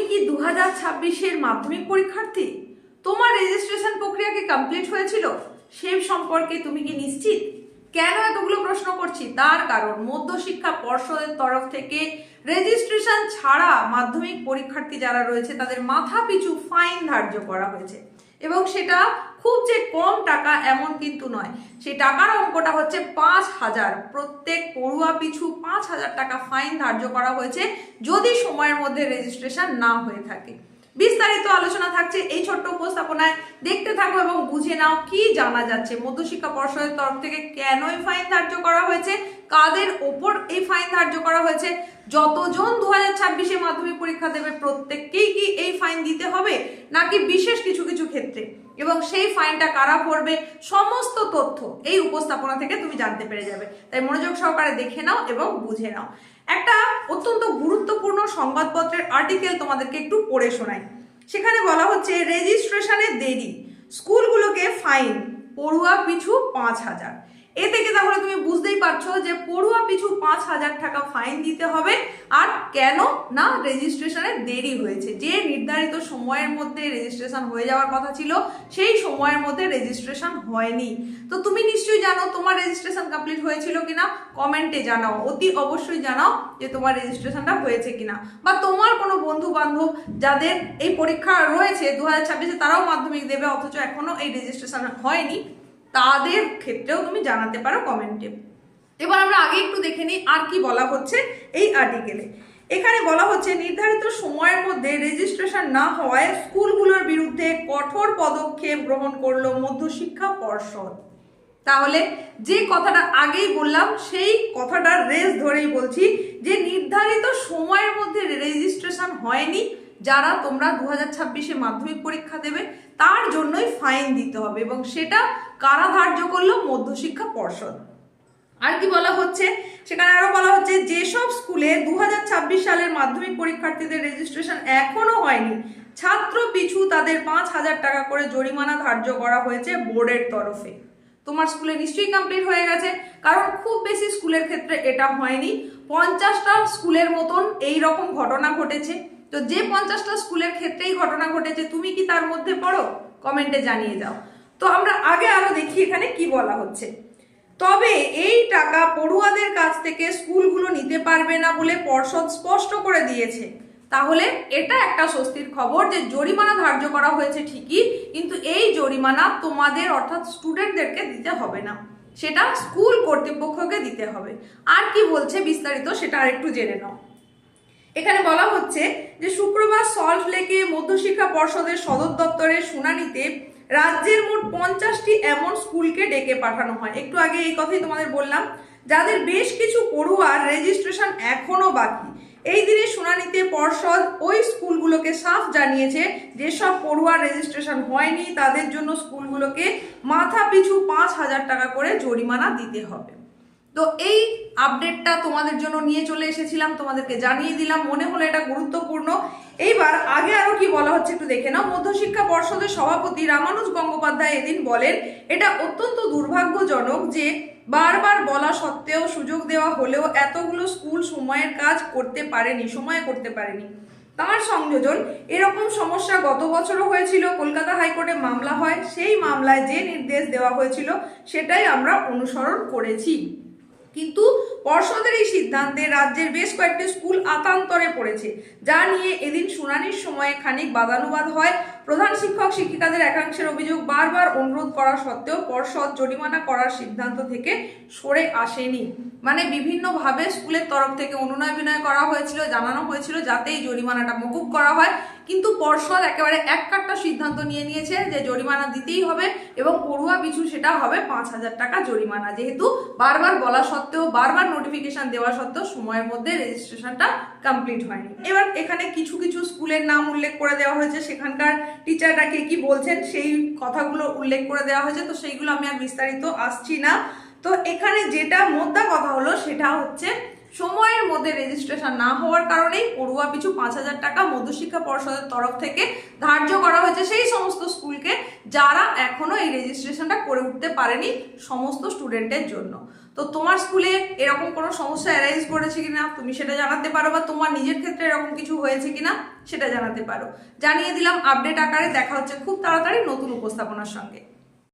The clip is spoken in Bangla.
তুমি কি দু হাজার ছাব্বিশের মাধ্যমিক পরীক্ষার্থী? তোমার রেজিস্ট্রেশন প্রক্রিয়া কি কমপ্লিট হয়েছিল? সেই সম্পর্কে তুমি কি নিশ্চিত? কেন এতগুলো প্রশ্ন করছি? তার কারণ মধ্যশিক্ষা পর্ষদের তরফ থেকে রেজিস্ট্রেশন ছাড়া মাধ্যমিক পরীক্ষার্থী যারা রয়েছে, তাদের মাথা পিছু ফাইন ধার্য করা হয়েছে। এবং সেটা খুব যে কম টাকা এমন কিন্তু নয়। সেই টাকার অঙ্কটা হচ্ছে পাঁচ হাজার। প্রত্যেক পড়ুয়া পিছু পাঁচ হাজার টাকা ফাইন ধার্য করা হয়েছে যদি সময়ের মধ্যে রেজিস্ট্রেশন না হয়ে থাকে। বিস্তারিত আলোচনা থাকছে এই ছোট্ট উপস্থাপনায়। দেখতে থাকো এবং বুঝে নাও কি জানা যাচ্ছে। মধ্যশিক্ষা পর্ষদের তরফ থেকে কেন এই ফাইন ধার্য করা হয়েছে? কাদের ওপর এই ফাইন ধার্য করা হয়েছে? যতজন দু হাজার ছাব্বিশে মাধ্যমিক পরীক্ষা দেবে, প্রত্যেককেই কি এই ফাইন দিতে হবে? নাকি বিশেষ কিছু কিছু ক্ষেত্রে? এবং সেই ফাইনটা কারা পড়বে সমস্ত তথ্য এই উপস্থাপনা থেকে তুমি জানতে পেরে যাবে। তাই মনোযোগ সহকারে দেখে নাও এবং বুঝে নাও। একটা অত্যন্ত গুরুত্বপূর্ণ সংবাদপত্রের আর্টিকেল তোমাদেরকে একটু পড়ে শোনাই। সেখানে বলা হচ্ছে রেজিস্ট্রেশনের দেরি। স্কুলগুলোকে ফাইন পড়ুয়া পিছু পাঁচ হাজার। এ থেকে তাহলে তুমি বুঝতেই পারছ যে পড়ুয়া পিছু পাঁচ হাজার টাকা ফাইন দিতে হবে। আর কেন? না রেজিস্ট্রেশনের দেরি হয়েছে। যে নির্ধারিত সময়ের মধ্যে রেজিস্ট্রেশন হয়ে যাওয়ার কথা ছিল, সেই সময়ের মধ্যে রেজিস্ট্রেশন হয়নি। তো তুমি নিশ্চয়ই জানো তোমার রেজিস্ট্রেশন কমপ্লিট হয়েছিল কিনা? কমেন্টে জানাও। অতি অবশ্যই জানাও যে তোমার রেজিস্ট্রেশনটা হয়েছে কিনা। বা তোমার কোনো বন্ধু বান্ধব যাদের এই পরীক্ষা রয়েছে, দু হাজার তারাও মাধ্যমিক দেবে, অথচ এখনও এই রেজিস্ট্রেশন হয়নি। তাদের ক্ষেত্রেও তুমি জানাতে পারো কমেন্টে। এবার আমরা আগে একটু দেখে নিই আর কি বলা হচ্ছে এই আর্টিকেলে এখানে বলা হচ্ছে, নির্ধারিত সময়ের মধ্যে রেজিস্ট্রেশন না হওয়ায় স্কুলগুলোর বিরুদ্ধে কঠোর পদক্ষেপ গ্রহণ করল মধ্যশিক্ষা পর্ষদ। তাহলে যে কথাটা আগেই বললাম, সেই কথাটার রেস ধরেই বলছি যে নির্ধারিত সময়ের মধ্যে রেজিস্ট্রেশন হয়নি যারা তোমরা দু হাজার ছাব্বিশে মাধ্যমিক পরীক্ষা দেবে, তার জন্যই ফাইন দিতে হবে এবং সেটা কারা ধার্য করল? মধ্যশিক্ষা পর্ষদ। আর কি বলা হচ্ছে? সেখানে আরও বলা হচ্ছে, যেসব স্কুলে দু হাজার ছাব্বিশ সালের মাধ্যমিক পরীক্ষার্থীদের রেজিস্ট্রেশন এখনও হয়নি, ছাত্র পিছু তাদের পাঁচ হাজার টাকা করে জরিমানা ধার্য করা হয়েছে বোর্ডের তরফে। তোমার স্কুলে নিশ্চয়ই কমপ্লিট হয়ে গেছে, কারণ খুব বেশি স্কুলের ক্ষেত্রে এটা হয়নি। পঞ্চাশটা স্কুলের মতন এই রকম ঘটনা ঘটেছে। তো যে পঞ্চাশটা স্কুলের ক্ষেত্রেই ঘটনা ঘটেছে, তুমি কি তার মধ্যে পড়ো? কমেন্টে জানিয়ে দাও। তো আমরা আগে আরও দেখি এখানে কি বলা হচ্ছে। তবে এই টাকা পড়ুয়াদের কাছ থেকে স্কুলগুলো নিতে পারবে না বলে পর্ষদ স্পষ্ট করে দিয়েছে। তাহলে এটা একটা স্বস্তির খবর যে জরিমানা ধার্য করা হয়েছে ঠিকই, কিন্তু এই জরিমানা তোমাদের অর্থাৎ স্টুডেন্টদেরকে দিতে হবে না। সেটা স্কুল কর্তৃপক্ষকে দিতে হবে। আর কি বলছে বিস্তারিত সেটা আরেকটু জেনে নাও। এখানে বলা হচ্ছে যে শুক্রবার সল্ট লেকে মধ্যশিক্ষা পর্ষদের সদর দপ্তরের শুনানিতে রাজ্যের মোট পঞ্চাশটি এমন স্কুলকে ডেকে পাঠানো হয়। একটু আগে এই কথাই তোমাদের বললাম, যাদের বেশ কিছু পড়ুয়ার রেজিস্ট্রেশন এখনও বাকি। এই দিনের শুনানিতে পর্ষদ ওই স্কুলগুলোকে সাফ জানিয়েছে, যেসব পড়ুয়ার রেজিস্ট্রেশন হয়নি, তাদের জন্য স্কুলগুলোকে মাথা পিছু পাঁচ হাজার টাকা করে জরিমানা দিতে হবে। তো এই আপডেটটা তোমাদের জন্য নিয়ে চলে এসেছিলাম, তোমাদেরকে জানিয়ে দিলাম, মনে হলো এটা গুরুত্বপূর্ণ। এইবার আগে আরও কি বলা হচ্ছে একটু দেখে নাও। মধ্যশিক্ষা পর্ষদের সভাপতি রামানুজ গঙ্গোপাধ্যায় এদিন বলেন, এটা অত্যন্ত দুর্ভাগ্যজনক যে বারবার বলা সত্ত্বেও সুযোগ দেওয়া হলেও এতগুলো স্কুল সময়ের কাজ করতে পারেনি, সময়ে করতে পারেনি। তার সংযোজন, এরকম সমস্যা গত বছরও হয়েছিল, কলকাতা হাইকোর্টে মামলা হয়, সেই মামলায় যে নির্দেশ দেওয়া হয়েছিল, সেটাই আমরা অনুসরণ করেছি। কিন্তু পর্ষদের এই সিদ্ধান্তে রাজ্যের বেশ কয়েকটি স্কুল আতান্তরে পড়েছে, যা নিয়ে এদিন শুনানির সময়ে খানিক বাদানুবাদ হয়। প্রধান শিক্ষক শিক্ষিকাদের একাংশের অভিযোগ বারবার অনুরোধ করা সত্ত্বেও পর্ষদ জরিমানা করার সিদ্ধান্ত থেকে সরে আসেনি। মানে বিভিন্নভাবে স্কুলের তরফ থেকে অনুনয় বিনয় করা হয়েছিল, জানানো হয়েছিল যাতে এই জরিমানাটা মকুব করা হয়। কিন্তু পর্ষদ একেবারে এক কাট্টা সিদ্ধান্ত নিয়ে নিয়েছে যে জরিমানা দিতেই হবে এবং পড়ুয়া পিছু সেটা হবে পাঁচ হাজার টাকা জরিমানা। যেহেতু বারবার বলা সত্ত্বেও, বারবার নোটিফিকেশন দেওয়া সত্ত্বেও সময়ের মধ্যে রেজিস্ট্রেশনটা কমপ্লিট হয়নি। এবার এখানে কিছু কিছু স্কুলের নাম উল্লেখ করে দেওয়া হয়েছে। সেখানকার টিচাররা কে কি বলছেন সেই কথাগুলো উল্লেখ করে দেওয়া হয়েছে। তো সেইগুলো আমি আর বিস্তারিত আসছি না। তো এখানে যেটা মোদ্দা কথা হলো সেটা হচ্ছে সময়ের মধ্যে রেজিস্ট্রেশন না হওয়ার কারণেই পড়ুয়া পিছু পাঁচ হাজার টাকা মধ্যশিক্ষা পর্ষদের তরফ থেকে ধার্য করা হয়েছে। সেই সমস্ত স্কুলকে যারা এখনও এই রেজিস্ট্রেশনটা করে উঠতে পারেনি সমস্ত স্টুডেন্টের জন্য। তো তোমার স্কুলে এরকম কোনো সমস্যা অ্যারাইজ করেছে কিনা? তুমি সেটা জানাতে পারো বা তোমার নিজের ক্ষেত্রে এরকম কিছু হয়েছে কিনা? সেটা জানাতে পারো। জানিয়ে দিলাম আপডেট আকারে। দেখা হচ্ছে খুব তাড়াতাড়ি নতুন উপস্থাপনার সঙ্গে।